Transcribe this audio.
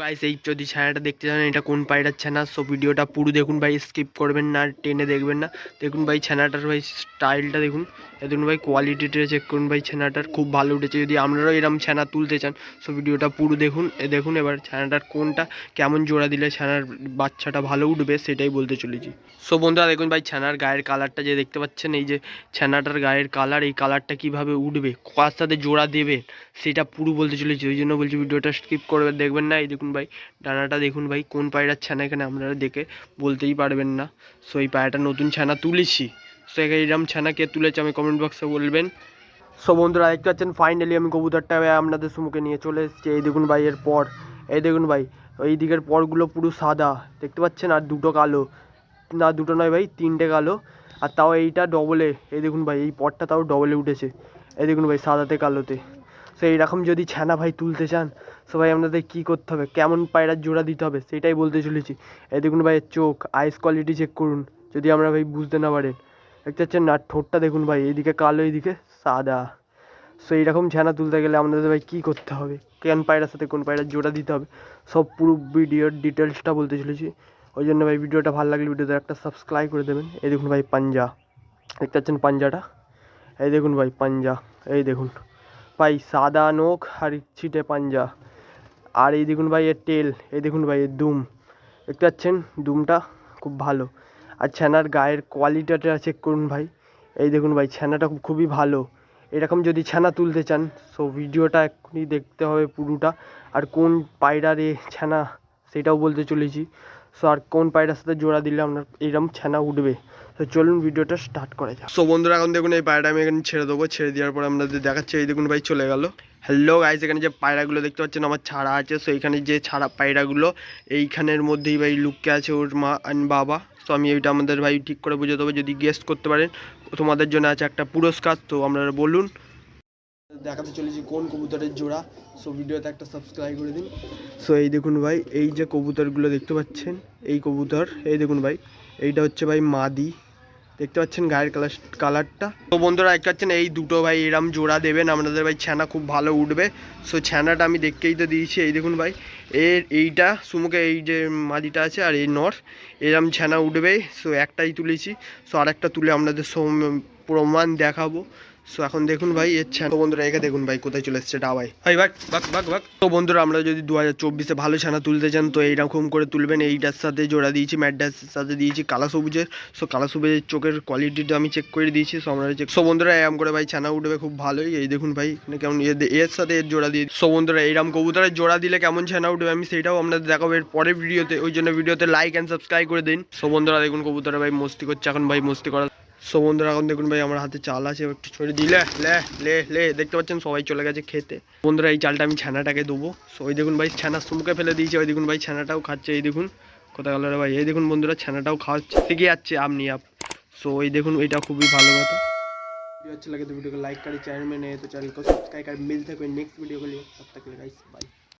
Guys এই যদি ছায়াটা দেখতে চান, এটা কোন পায়রার ছানা? সো ভিডিওটা পুরো দেখুন ভাই স্কিপ করবেন না, টেনে দেখবেন না। দেখুন ভাই, ছানাটার ভাই স্টাইলটা দেখুন। দেখুন ভাই কোয়ালিটিটা চেক করুন ভাই, ছানাটার খুব ভালো উঠেছে। যদি আপনারাও এরম ছানা তুলতে চান সো ভিডিওটা পুরো দেখুন। এ দেখুন এবার ছানাটার কোনটা কেমন জোড়া দিলে ছানার বাচ্চাটা ভালো উঠবে, সেটাই বলতে চলেছি। সো বন্ধুরা, দেখুন ভাই, ছানার গায়ের কালারটা যে দেখতে পাচ্ছেন, এই যে ছানাটার গায়ের কালার এই কালারটা কীভাবে উঠবে, কার সাথে জোড়া দেবে সেটা পুরো বলতে চলেছি। ওই জন্য বলছি, ভিডিওটা স্কিপ করবে দেখবেন না। এই দেখুন ভাই, ডানাটা দেখুন ভাই, কোন পায়রার ছানা এখানে আপনারা দেখে বলতেই পারবেন না। সো এই পায়রাটা নতুন ছানা তুলেছি। সো এইরকম ছানা কে তুলেছে আমি কমেন্ট বক্সে বলবেন। সো বন্ধুরা, দেখতে পাচ্ছেন ফাইনালি আমি কবুতরটা আপনাদের সম্মুখে নিয়ে চলে এসেছি। এই দেখুন ভাই, এর পর, এই দেখুন ভাই এই দিকের পরগুলো পুরো সাদা। দেখতে পাচ্ছেন? আর দুটো কালো। না, দুটো নয় ভাই, তিনটে কালো। আর তাও এইটা ডবলে এই দেখুন ভাই, এই পরটা তাও ডবলে উঠেছে। এই দেখুন ভাই, সাদাতে কালোতে। সো এইরকম যদি ছানা ভাই তুলতে চান সো ভাই আপনাদের কী করতে হবে? কেমন পায়রার জোড়া দিতে হবে? সেটাই বলতে চলেছি। এই দেখুন ভাই এর চোখ আইস কোয়ালিটি চেক করুন, যদি আমরা ভাই বুঝতে না পারেন। দেখতে পাচ্ছেন না, ঠোঁটটা দেখুন ভাই, এইদিকে কালো, এইদিকে সাদা। সো এইরকম ছানা তুলতে গেলে আপনাদের ভাই কী করতে হবে? কোন পায়রার সাথে কোন পায়রার জোড়া দিতে হবে? সব পুরো ভিডিওর ডিটেলসটা বলতে চলেছি। ওই জন্য ভাই ভিডিওটা ভালো লাগলে ভিডিওতে একটা সাবস্ক্রাইব করে দেবেন। এই দেখুন ভাই পাঞ্জা। দেখতে পাচ্ছেন পাঞ্জাটা? এই দেখুন ভাই, পাঞ্জা। এই দেখুন। ভাই, সাদা নোখ আর ছিটে পাঞ্জা। আর এই দেখুন ভাই, এর টেল এই দেখুন ভাই, এর দুম। দেখতে পাচ্ছেন? দুমটা খুব ভালো। আর ছানার গায়ের কোয়ালিটিটা চেক করুন ভাই। এই দেখুন ভাই, ছানাটা খুব- খুবই ভালো। এরকম যদি ছানা তুলতে চান সো ভিডিওটা এক্ষুনি দেখতে হবে পুরোটা। আর কোন পায়রার এ ছানা, সেটাও বলতে চলেছি। সো আর কোন পায়রার সাথে জোড়া দিলে আপনার এরকম ছানা উঠবে। তো চলুন ভিডিওটা স্টার্ট করা যাক। সো বন্ধুরা এখন দেখুন এই পায়রাটা আমি এখানে ছেড়ে দেবো। ছেড়ে দেওয়ার পর আপনাদের দেখাচ্ছি এই দেখুন ভাই চলে গেল। হ্যালো গাইস এখানে যে পায়রাগুলো দেখতে পাচ্ছেন আমার ছাড়া আছে। সো এখানে যে ছাড়া পায়রাগুলো এইখানের মধ্যেই ভাই লুককে আছে ওর মা অ্যান্ড বাবা। সো আমি এইটা আমাদের ভাই ঠিক করে বুঝে দেবো। যদি গেস্ট করতে পারেন তোমাদের জন্য আছে একটা পুরস্কার। তো আপনারা বলুন। দেখাতে চলেছি কোন কবুতরের জোড়া। সো ভিডিওতে একটা সাবস্ক্রাইব করে দিন। সো এই দেখুন ভাই এই যে কবুতরগুলো দেখতে পাচ্ছেন এই কবুতর এই দেখুন ভাই এইটা হচ্ছে ভাই মাদি। দেখতে পাচ্ছেন গায়ের কালার কালারটা তো বন্ধুরা দেখতে পাচ্ছেন এই দুটো ভাই এরম জোড়া দেবেন আপনাদের ভাই ছানা খুব ভালো উঠবে। সো ছানাটা আমি দেখতেই তো দিয়েছি, এই দেখুন ভাই। এর এইটা, সুমুকে এই যে মাদিটা আছে আর এই নর, এরম ছানা উঠবে। সো একটাই তুলেছি। সো আরেকটা তুলে আপনাদের প্রমাণ দেখাবো। সো এখন দেখুন ভাই এর তো বন্ধুরা একে দেখুন ভাই কোথায় চলে এসছে ডাবাই ভাই বাক বাক বাক বাক তো বন্ধুরা আমরা যদি দু হাজার চব্বিশে ভালো ছানা তুলতে চান তো এইরকম করে তুলবেন। এইটার সাথে জোড়া দিয়েছি ম্যাডাসের সাথে দিয়েছি কালা সবুজের। সো কালা সবুজের চোখের কোয়ালিটিটা আমি চেক করে দিয়েছি। সো আমরা চেক সো বন্ধুরা এরম করে ভাই ছানা উঠবে খুব ভালোই। এই দেখুন ভাই কেমন এর সাথে এর জোড়া দিয়ে সো বন্ধুরা এইরকম কবুতরের জোড়া দিলে কেমন ছানা উঠবে আমি সেটাও আপনাদের দেখাবো। এর পরের ভিডিওতে ওই জন্য ভিডিওতে লাইক অ্যান্ড সাবস্ক্রাইব করে দিন। সো বন্ধুরা দেখুন কবুতরা ভাই মস্তি করছে। এখন ভাই মস্তি করা সো বন্ধুরা এখন দেখুন ভাই আমার হাতে চাল আছে একটু ছড়ে দিলে লে লে লে দেখতে পাচ্ছেন সবাই চলে গেছে খেতে বন্ধুরা এই চালটা আমি ছানাটাকে দেবো সো ওই দেখুন ভাই ছানা সুমুখে ফেলে দিয়েছে ওই দেখুন ভাই ছানাটাও খাচ্ছে এই দেখুন কোথায় গেল রে ভাই এই দেখুন বন্ধুরা ছানাটাও খাওয়াচ্ছে শিখে যাচ্ছে আপনি আপ সো এই দেখুন এটা খুবই ভালো কথা ভিডিও अच्छा लगे तो वीडियो को लाइक करें चैनल में नए हैं तो चैनल को सब्सक्राइब करें मिलते हैं कोई नेक्स्ट वीडियो के लिए तब तक के लिए गाइस बाय